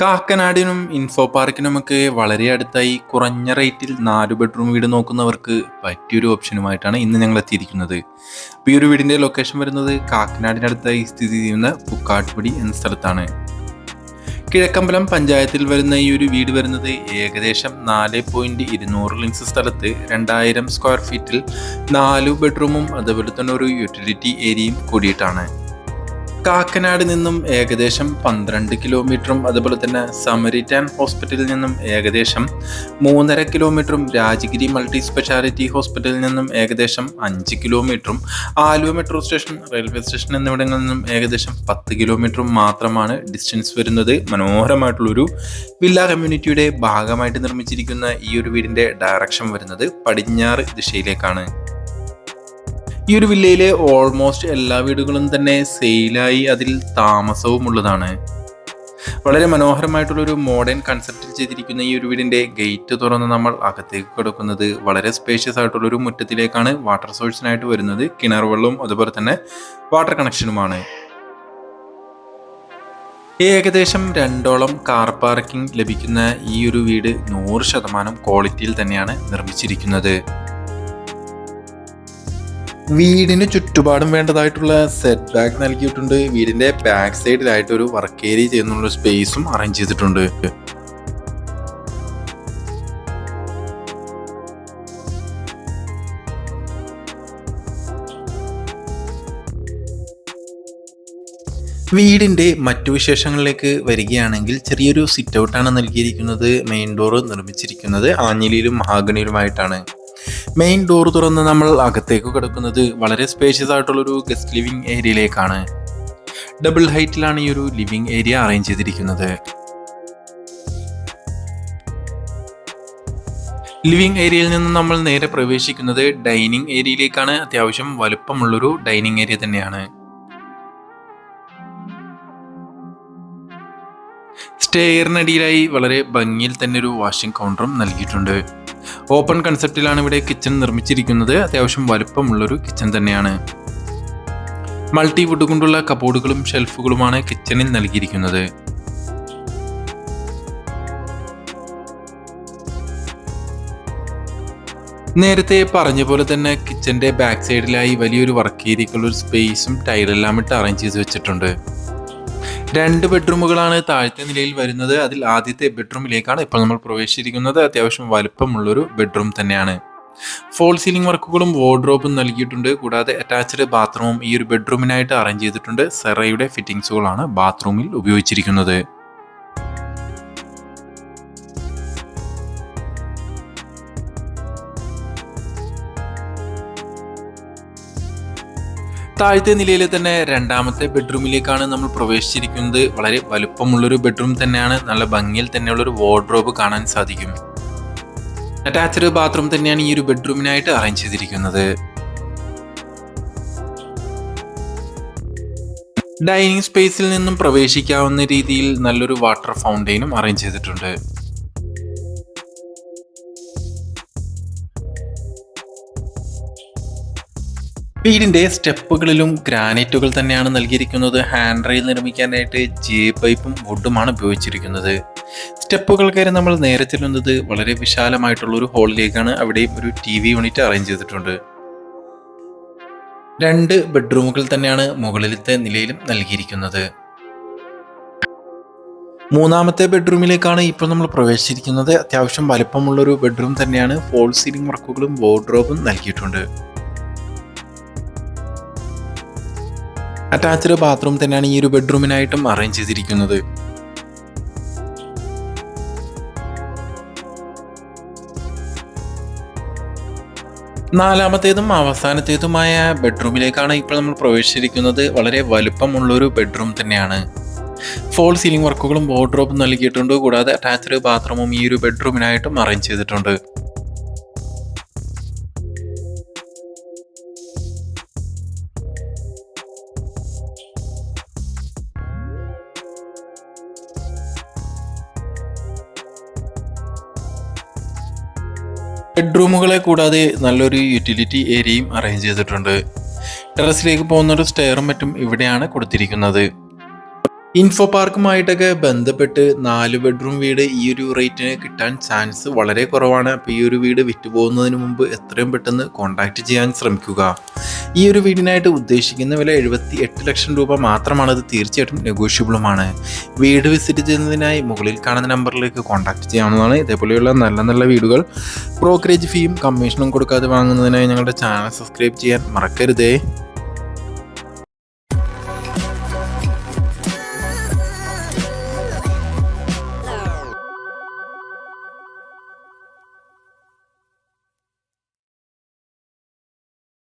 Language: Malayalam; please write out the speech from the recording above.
കാക്കനാടിനും ഇൻഫോ പാർക്കിനുമൊക്കെ വളരെ അടുത്തായി കുറഞ്ഞ റേറ്റിൽ നാല് ബെഡ്റൂം വീട് നോക്കുന്നവർക്ക് പറ്റിയൊരു ഓപ്ഷനുമായിട്ടാണ് ഇന്ന് ഞങ്ങൾ എത്തിയിരിക്കുന്നത്. ഈ ഒരു വീടിന്റെ ലൊക്കേഷൻ വരുന്നത് കാക്കനാടിനടുത്തായി സ്ഥിതി ചെയ്യുന്ന പുക്കാട്ടുപടി എന്ന സ്ഥലത്താണ്. കിഴക്കമ്പലം പഞ്ചായത്തിൽ വരുന്ന ഈ ഒരു വീട് വരുന്നത് ഏകദേശം നാല് പോയിന്റ് ഇരുന്നൂറ് ലിങ്സ് സ്ഥലത്ത് രണ്ടായിരം സ്ക്വയർ ഫീറ്റിൽ നാല് ബെഡ്റൂമും അതുപോലെ തന്നെ ഒരു യൂട്ടിലിറ്റി ഏരിയയും കൂടിയിട്ടാണ്. കാക്കനാട് നിന്നും ഏകദേശം പന്ത്രണ്ട് കിലോമീറ്ററും അതുപോലെ തന്നെ സമരിറ്റാൻ ഹോസ്പിറ്റലിൽ നിന്നും ഏകദേശം മൂന്നര കിലോമീറ്ററും രാജഗിരി മൾട്ടി സ്പെഷ്യാലിറ്റി ഹോസ്പിറ്റലിൽ നിന്നും ഏകദേശം അഞ്ച് കിലോമീറ്ററും Aluva metro station railway station എന്നിവിടങ്ങളിൽ നിന്നും ഏകദേശം പത്ത് കിലോമീറ്ററും മാത്രമാണ് ഡിസ്റ്റൻസ് വരുന്നത്. മനോഹരമായിട്ടുള്ളൊരു വില്ല കമ്മ്യൂണിറ്റിയുടെ ഭാഗമായിട്ട് നിർമ്മിച്ചിരിക്കുന്ന ഈ ഒരു വീടിന്റെ ഡയറക്ഷൻ വരുന്നത് പടിഞ്ഞാറ് ദിശയിലേക്കാണ്. ഈ ഒരു വില്ലയിലെ ഓൾമോസ്റ്റ് എല്ലാ വീടുകളും തന്നെ സെയിലായി അതിൽ താമസവും ഉള്ളതാണ്. വളരെ മനോഹരമായിട്ടുള്ളൊരു മോഡേൺ കൺസെപ്റ്റിൽ ചെയ്തിരിക്കുന്ന ഈ ഒരു വീടിന്റെ ഗേറ്റ് തുറന്ന് നമ്മൾ അകത്തേക്ക് കിടക്കുന്നത് വളരെ സ്പേഷ്യസ് ആയിട്ടുള്ള ഒരു മുറ്റത്തിലേക്കാണ് വാട്ടർ സോഴ്സിനായിട്ട് വരുന്നത്. കിണർ വെള്ളവും അതുപോലെ തന്നെ വാട്ടർ കണക്ഷനുമാണ് ഏകദേശം രണ്ടോളം കാർ പാർക്കിംഗ് ലഭിക്കുന്ന ഈ ഒരു വീട് നൂറ് ശതമാനം ക്വാളിറ്റിയിൽ തന്നെയാണ് നിർമ്മിച്ചിരിക്കുന്നത്. വീടിന് ചുറ്റുപാടും വേണ്ടതായിട്ടുള്ള സെറ്റ് ബാക്ക് നൽകിയിട്ടുണ്ട്. വീടിന്റെ ബാക്ക് സൈഡിലായിട്ട് ഒരു വർക്ക് ഏരിയ ചെയ്യുന്നുള്ള സ്പേസും അറേഞ്ച് ചെയ്തിട്ടുണ്ട്. വീടിന്റെ മറ്റു വിശേഷങ്ങളിലേക്ക് വരികയാണെങ്കിൽ ചെറിയൊരു സിറ്റ് ഔട്ടാണ് നൽകിയിരിക്കുന്നത്. മെയിൻ ഡോർ നിർമ്മിച്ചിരിക്കുന്നത് ആഞ്ഞിലിയിലും മഹാഗണിയിലുമായിട്ടാണ്. മെയിൻ ഡോർ തുറന്ന് നമ്മൾ അകത്തേക്ക് കിടക്കുന്നത് വളരെ സ്പേഷ്യസ് ആയിട്ടുള്ളൊരു ഗസ്റ്റ് ലിവിംഗ് ഏരിയയിലേക്കാണ് ഡബിൾ ഹൈറ്റിലാണ് ഈ ഒരു ലിവിംഗ് ഏരിയ അറേഞ്ച് ചെയ്തിരിക്കുന്നത്. ലിവിംഗ് ഏരിയയിൽ നിന്ന് നമ്മൾ നേരെ പ്രവേശിക്കുന്നത് ഡൈനിങ് ഏരിയയിലേക്കാണ് അത്യാവശ്യം വലുപ്പമുള്ളൊരു ഡൈനിങ് ഏരിയ തന്നെയാണ്. സ്റ്റെയറിനടിയിലായി വളരെ ഭംഗിയിൽ തന്നെ ഒരു വാഷിംഗ് കൗണ്ടറും നൽകിയിട്ടുണ്ട്. ഓപ്പൺ കൺസെപ്റ്റിലാണ് ഇവിടെ കിച്ചൺ നിർമ്മിച്ചിരിക്കുന്നത്. അത്യാവശ്യം വലുപ്പമുള്ളൊരു കിച്ചൺ തന്നെയാണ്. മൾട്ടി വുഡ് കൊണ്ടുള്ള കബോർഡുകളും ഷെൽഫുകളുമാണ് കിച്ചണിൽ നൽകിയിരിക്കുന്നത്. നേരത്തെ പറഞ്ഞ പോലെ തന്നെ കിച്ചന്റെ ബാക്ക് സൈഡിലായി വലിയൊരു വർക്ക് ഏരിയക്കുള്ള ഒരു സ്പേസും ടൈലെല്ലാം ഇട്ട് അറേഞ്ച് ചെയ്ത് വെച്ചിട്ടുണ്ട്. രണ്ട് ബെഡ്റൂമുകളാണ് താഴത്തെ നിലയിൽ വരുന്നത്. അതിൽ ആദ്യത്തെ ബെഡ്റൂമിലേക്കാണ് ഇപ്പോൾ നമ്മൾ പ്രവേശിച്ചിരിക്കുന്നത്. അത്യാവശ്യം വലുപ്പമുള്ളൊരു ബെഡ്റൂം തന്നെയാണ്. ഫോൾ സീലിംഗ് വർക്കുകളും വാർഡ്രോബും നൽകിയിട്ടുണ്ട്. കൂടാതെ അറ്റാച്ച്ഡ് ബാത്റൂമും ഈ ഒരു ബെഡ്റൂമിനായിട്ട് അറേഞ്ച് ചെയ്തിട്ടുണ്ട്. സെറയുടെ ഫിറ്റിംഗ്സുകളാണ് ബാത്റൂമിൽ ഉപയോഗിച്ചിരിക്കുന്നത്. താഴത്തെ നിലയിലെ തന്നെ രണ്ടാമത്തെ ബെഡ്റൂമിലേക്കാണ് നമ്മൾ പ്രവേശിച്ചിരിക്കുന്നത്. വളരെ വലുപ്പമുള്ളൊരു ബെഡ്റൂം തന്നെയാണ്. നല്ല ഭംഗിയിൽ തന്നെയുള്ളൊരു വാർഡ്രോബ് കാണാൻ സാധിക്കും. അറ്റാച്ച്ഡ് ബാത്റൂം തന്നെയാണ് ഈ ഒരു ബെഡ്റൂമിനായിട്ട് അറേഞ്ച് ചെയ്തിരിക്കുന്നത്. ഡൈനിങ് സ്പേസിൽ നിന്നും പ്രവേശിക്കാവുന്ന രീതിയിൽ നല്ലൊരു വാട്ടർ ഫൗണ്ടെയിനും അറേഞ്ച് ചെയ്തിട്ടുണ്ട്. വീടിന്റെ സ്റ്റെപ്പുകളിലും ഗ്രാനൈറ്റുകൾ തന്നെയാണ് നൽകിയിരിക്കുന്നത്. ഹാൻഡ് റെയിൽ നിർമ്മിക്കാനായിട്ട് ജെ പൈപ്പും വുഡുമാണ് ഉപയോഗിച്ചിരിക്കുന്നത്. സ്റ്റെപ്പുകൾ കയറി നമ്മൾ നേരെ ചെല്ലുന്നത് വളരെ വിശാലമായിട്ടുള്ള ഒരു ഹോളിലേക്കാണ് അവിടെയും ഒരു ടി വി യൂണിറ്റ് അറേഞ്ച് ചെയ്തിട്ടുണ്ട്. രണ്ട് ബെഡ്റൂമുകൾ തന്നെയാണ് മുകളിലത്തെ നിലയിലും നൽകിയിരിക്കുന്നത്. മൂന്നാമത്തെ ബെഡ്റൂമിലേക്കാണ് ഇപ്പോൾ നമ്മൾ പ്രവേശിച്ചിരിക്കുന്നത്. അത്യാവശ്യം വലുപ്പമുള്ളൊരു ബെഡ്റൂം തന്നെയാണ്. ഫോൾ സീലിംഗ് വർക്കുകളും വാർഡ്രോബും നൽകിയിട്ടുണ്ട്. അറ്റാച്ച്ഡ് ബാത്റൂം തന്നെയാണ് ഈ ഒരു ബെഡ്റൂമിനായിട്ടും അറേഞ്ച് ചെയ്തിരിക്കുന്നത്. നാലാമത്തേതും അവസാനത്തേതുമായ ബെഡ്റൂമിലേക്കാണ് ഇപ്പോൾ നമ്മൾ പ്രവേശിച്ചിരിക്കുന്നത്. വളരെ വലുപ്പമുള്ളൊരു ബെഡ്റൂം തന്നെയാണ്. ഫോൾ സീലിംഗ് വർക്കുകളും വാർഡ്രോബും നൽകിയിട്ടുണ്ട്. കൂടാതെ അറ്റാച്ച്ഡ് ബാത്റൂമും ഈ ഒരു ബെഡ്റൂമിനായിട്ടും അറേഞ്ച് ചെയ്തിട്ടുണ്ട്. ബെഡ്റൂമുകളെ കൂടാതെ നല്ലൊരു യൂട്ടിലിറ്റി ഏരിയയും അറേഞ്ച് ചെയ്തിട്ടുണ്ട്. ടെറസിലേക്ക് പോകുന്ന ഒരു സ്റ്റെയറും മറ്റും ഇവിടെയാണ് കൊടുത്തിരിക്കുന്നത്. ഇൻഫോ പാർക്കുമായിട്ടൊക്കെ ബന്ധപ്പെട്ട് നാല് ബെഡ്റൂം വീട് ഈ ഒരു റേറ്റിന് കിട്ടാൻ ചാൻസ് വളരെ കുറവാണ്. അപ്പോൾ ഈ ഒരു വീട് വിറ്റുപോകുന്നതിന് മുമ്പ് എത്രയും പെട്ടെന്ന് കോൺടാക്റ്റ് ചെയ്യാൻ ശ്രമിക്കുക. ഈ ഒരു വീടിനായിട്ട് ഉദ്ദേശിക്കുന്ന വില എഴുപത്തി എട്ട് ലക്ഷം രൂപ മാത്രമാണ്. അത് തീർച്ചയായിട്ടും നെഗോഷ്യബിളുമാണ് വീട് വിസിറ്റ് ചെയ്യുന്നതിനായി മുകളിൽ കാണുന്ന നമ്പറിലേക്ക് കോൺടാക്റ്റ് ചെയ്യാവുന്നതാണ്. ഇതേപോലെയുള്ള നല്ല നല്ല വീടുകൾ ബ്രോക്കറേജ് ഫീയും കമ്മീഷനും കൊടുക്കാതെ വാങ്ങുന്നതിനായി ഞങ്ങളുടെ ചാനൽ സബ്സ്ക്രൈബ് ചെയ്യാൻ മറക്കരുതേ.